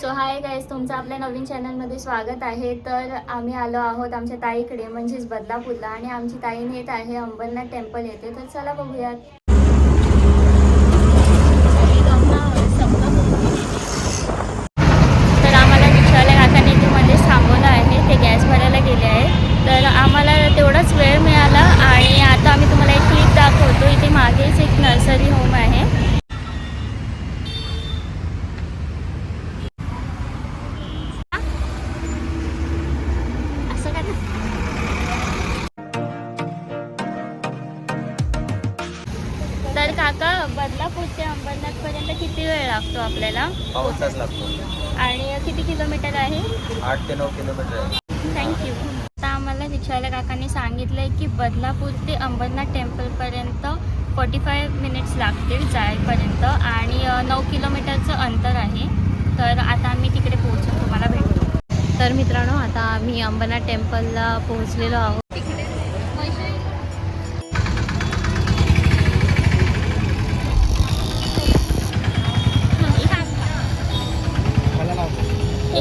So hi guys तुमचं आपल्या नवीन चॅनलमध्ये स्वागत आहे. तर आम्ही आलो आहोत आमच्या ताईकडे म्हणजेच बदलापूरला. आणि आमची ताई नेत आहे अंबरनाथ टेम्पल येते तर चला बघूयात. तर काका बदलापूर ते अंबरनाथ पर्यंत किती वेळ लागतो आपल्याला? पाऊस तास लागतो. आणि किती किलोमीटर आहे? आठ ते नऊ किलोमीटर आहे. थँक्यू आता आम्हाला रिक्षावाल्या काकांनी सांगितलं आहे की बदलापूर ते अंबरनाथ टेम्पलपर्यंत फोर्टी फाय मिनिट्स लागतील जायपर्यंत आणि अ, नऊ किलोमीटरचं अंतर आहे. तर आता आम्ही तिकडे पोहोचून तुम्हाला भेटतो तर मित्रांनो आता आम्ही अंबरनाथ टेम्पलला पोहोचलेलो आहोत.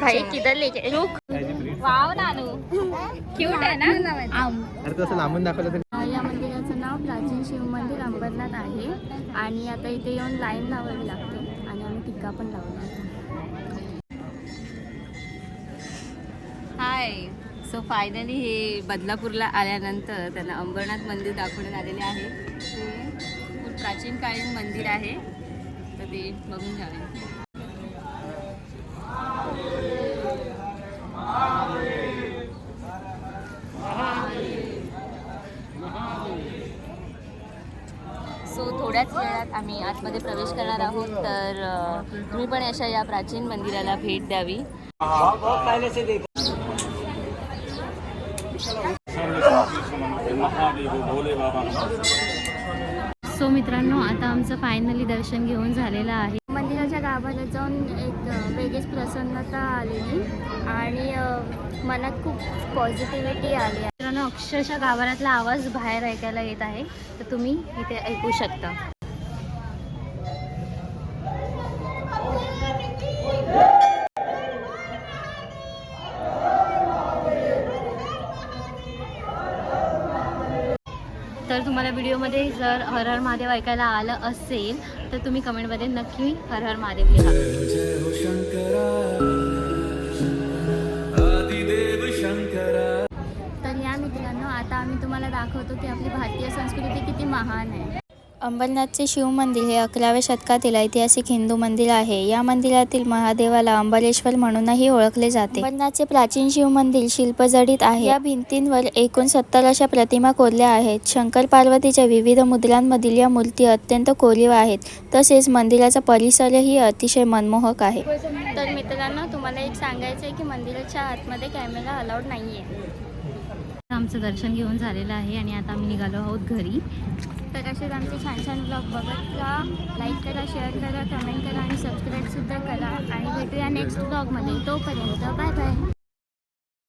भाई किधर लेके रुक। वाव नानू। क्यूट आहे ना? अरे तसं लांबून दाखवलं तरी या मंदिराचं नाव प्राचीन शिव मंदिर अंबरनाथ आहे. आणि आता इथे येऊन लाईन लावावी लागते. आणि आम्ही टिक्का पण लावला हाय सो फायनली हे बदलापूरला आल्यानंतर त्यांना अंबरनाथ मंदिर दाखवण्यात आलेले आहे. ते खूप प्राचीन कालीन मंदिर आहे. तर ते बघून घ्यावे. सो थोड्याच वेळात आम्ही आतमध्ये प्रवेश करणार आहोत तर तुम्ही पण अशा या प्राचीन मंदिराला भेट द्यावी. सो मित्रांनो आता आमचं फायनली दर्शन घेऊन झालेलं आहे. मंदिराच्या गाभाऱ्यात जाऊन एक वेगळीच प्रसन्नता आलेली. आणि मनात खूप पॉझिटिव्हिटी आली आहे. मित्रांनो अक्षरशः गाभाऱ्यातला आवाज बाहेर ऐकायला येत आहे. तर तुम्ही इथे ऐकू शकता. तर तुम्हाला व्हिडिओमध्ये जर हर हर महादेव ऐकायला आलं असेल तर तुम्ही कमेंटमध्ये नक्की हर हर महादेव लिहा. दाखवतो की आपली भारतीय संस्कृती किती महान आहे. अंबरनाथचे शिव मंदिर हे अकराव्या शतकातील ऐतिहासिक हिंदू मंदिर आहे. या मंदिरातील महादेवाला अंबरेश्वर म्हणूनही ओळखले जाते. अंबरनाथचे प्राचीन शिव मंदिर शिल्पजडित आहे. या भिंतींवर एकूण सत्तर अशा प्रतिमा कोरल्या आहेत. शंकर पार्वतीच्या विविध मुद्रांमधील या मूर्ती अत्यंत कोरीव आहेत. तसेच मंदिराचा परिसरही अतिशय मनमोहक आहे. तर मित्रांनो तुम्हाला एक सांगायचं आहे की मंदिराच्या आतमध्ये कॅमेरा अलाउड नाही आहे आमचं दर्शन घेऊन झालेलं आहे आणि आता आम्ही निघालो आहोत घरी. तर असेच आमचे छान छान ब्लॉग बघत राहा. लाईक करा शेअर करा कमेंट करा आणि सबस्क्राईबसुद्धा करा. आणि भेटूया नेक्स्ट ब्लॉगमध्ये तोपर्यंत बाय बाय